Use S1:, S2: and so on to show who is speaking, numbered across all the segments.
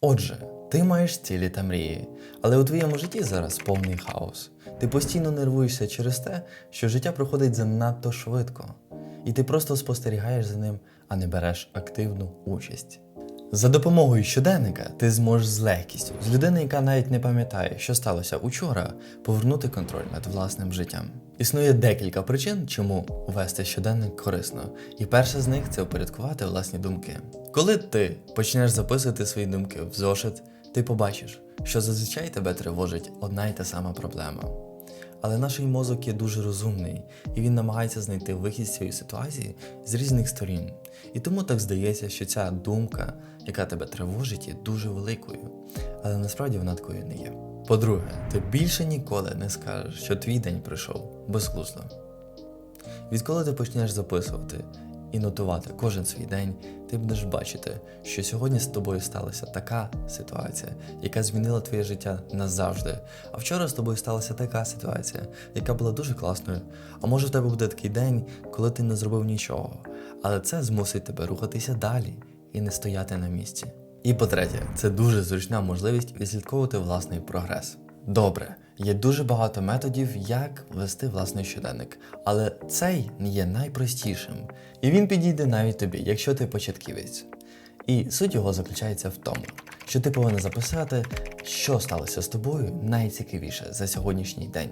S1: Отже, ти маєш цілі та мрії, але у твоєму житті зараз повний хаос. Ти постійно нервуєшся через те, що життя проходить занадто швидко, і ти просто спостерігаєш за ним, а не береш активну участь. За допомогою щоденника ти зможеш з легкістю, з людини, яка навіть не пам'ятає, що сталося учора, повернути контроль над власним життям. Існує декілька причин, чому вести щоденник корисно, і перша з них це упорядкувати власні думки. Коли ти почнеш записувати свої думки в зошит, ти побачиш, що зазвичай тебе тривожить одна й та сама проблема. Але наш мозок є дуже розумний, і він намагається знайти вихід з цієї ситуації з різних сторін. І тому так здається, що ця думка, яка тебе тривожить, є дуже великою. Але насправді вона такою не є. По-друге, ти більше ніколи не скажеш, що твій день пройшов безглуздо. Відколи ти почнеш записувати і нотувати кожен свій день, ти будеш бачити, що сьогодні з тобою сталася така ситуація, яка змінила твоє життя назавжди. А вчора з тобою сталася така ситуація, яка була дуже класною. А може в тебе буде такий день, коли ти не зробив нічого. Але це змусить тебе рухатися далі і не стояти на місці. І по-третє, це дуже зручна можливість відслідковувати власний прогрес. Добре, є дуже багато методів, як вести власний щоденник, але цей є найпростішим, і він підійде навіть тобі, якщо ти початківець. І суть його заключається в тому, що ти повинен записати, що сталося з тобою найцікавіше за сьогоднішній день.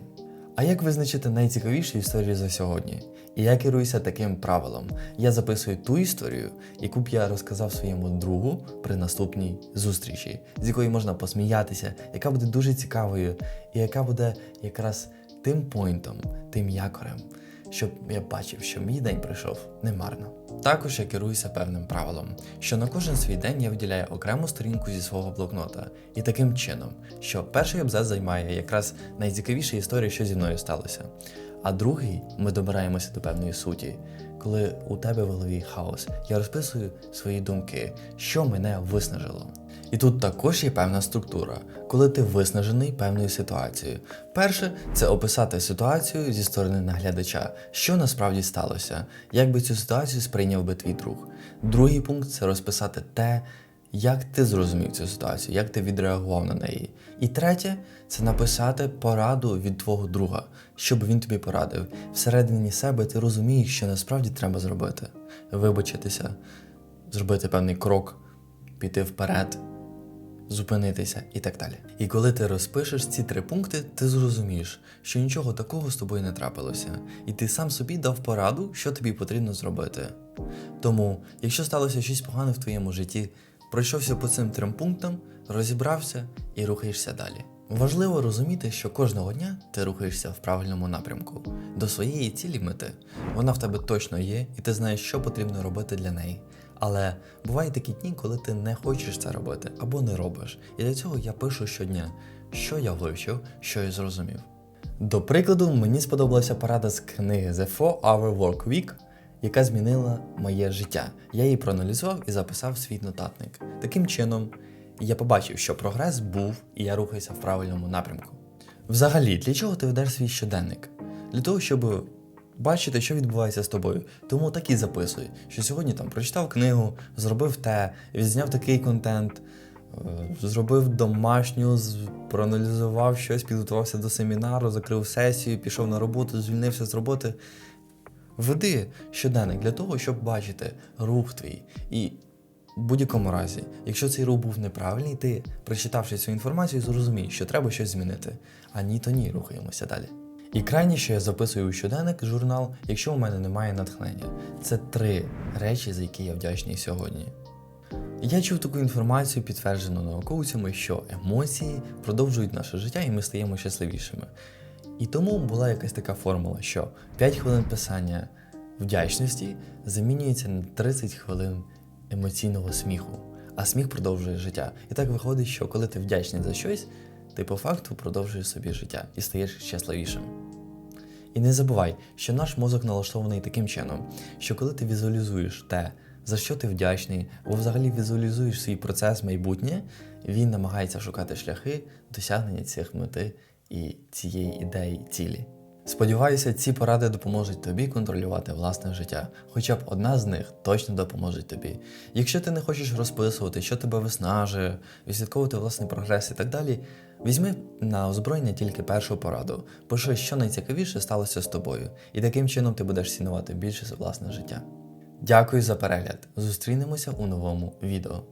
S1: А як визначити найцікавіші історії за сьогодні? І я керуюся таким правилом: я записую ту історію, яку б я розказав своєму другу при наступній зустрічі, з якої можна посміятися, яка буде дуже цікавою, і яка буде якраз тим пойнтом, тим якорем, щоб я бачив, що мій день пройшов немарно. Також я керуюся певним правилом, що на кожен свій день я виділяю окрему сторінку зі свого блокнота, і таким чином, що перший абзац займає якраз найцікавіші історії, що зі мною сталося. А другий ми добираємося до певної суті. Коли у тебе в голові хаос, я розписую свої думки, що мене виснажило. І тут також є певна структура, коли ти виснажений певною ситуацією. Перше це описати ситуацію зі сторони наглядача, що насправді сталося, як би цю ситуацію сприйняв би твій друг. Другий пункт це розписати те, як ти зрозумів цю ситуацію, як ти відреагував на неї. І третє це написати пораду від твого друга, щоб він тобі порадив. Всередині себе ти розумієш, що насправді треба зробити: вибачитися, зробити певний крок, піти вперед, зупинитися і так далі. І коли ти розпишеш ці три пункти, ти зрозумієш, що нічого такого з тобою не трапилося, і ти сам собі дав пораду, що тобі потрібно зробити. Тому, якщо сталося щось погане в твоєму житті, пройшовся по цим трьом пунктам, розібрався і рухаєшся далі. Важливо розуміти, що кожного дня ти рухаєшся в правильному напрямку до своєї цілі мети. Вона в тебе точно є, і ти знаєш, що потрібно робити для неї. Але бувають такі дні, коли ти не хочеш це робити або не робиш. І для цього я пишу щодня, що я вивчив, що я зрозумів. До прикладу, мені сподобалася порада з книги The 4-Hour Work Week, яка змінила моє життя. Я її проаналізував і записав свій нотатник. Таким чином, я побачив, що прогрес був, і я рухаюся в правильному напрямку. Взагалі, для чого ти ведеш свій щоденник? Для того, щоб бачити, що відбувається з тобою. Тому так і записуй, що сьогодні там прочитав книгу, зробив те, відзняв такий контент, е, зробив домашню, проаналізував щось, підготувався до семінару, закрив сесію, пішов на роботу, звільнився з роботи. Веди щоденник для того, щоб бачити рух твій. І в будь-якому разі, якщо цей рух був неправильний, ти, прочитавши цю інформацію, зрозумієш, що треба щось змінити. А ні, то ні, рухаємося далі. І крайнє, що я записую у щоденник журнал, якщо у мене немає натхнення. Це три речі, за які я вдячний сьогодні. Я чув таку інформацію, підтверджену науковцями, що емоції продовжують наше життя і ми стаємо щасливішими. І тому була якась така формула, що 5 хвилин писання вдячності замінюється на 30 хвилин емоційного сміху, а сміх продовжує життя. І так виходить, що коли ти вдячний за щось, ти по факту продовжуєш собі життя і стаєш щасливішим. І не забувай, що наш мозок налаштований таким чином, що коли ти візуалізуєш те, за що ти вдячний, або взагалі візуалізуєш свій процес майбутнє, він намагається шукати шляхи досягнення цих мети і цієї ідеї цілі. Сподіваюся, ці поради допоможуть тобі контролювати власне життя. Хоча б одна з них точно допоможе тобі. Якщо ти не хочеш розписувати, що тебе виснажує, відслідковувати власний прогрес і так далі, візьми на озброєння тільки першу пораду. Пиши, що найцікавіше сталося з тобою, і таким чином ти будеш цінувати більше власне життя. Дякую за перегляд. Зустрінемося у новому відео.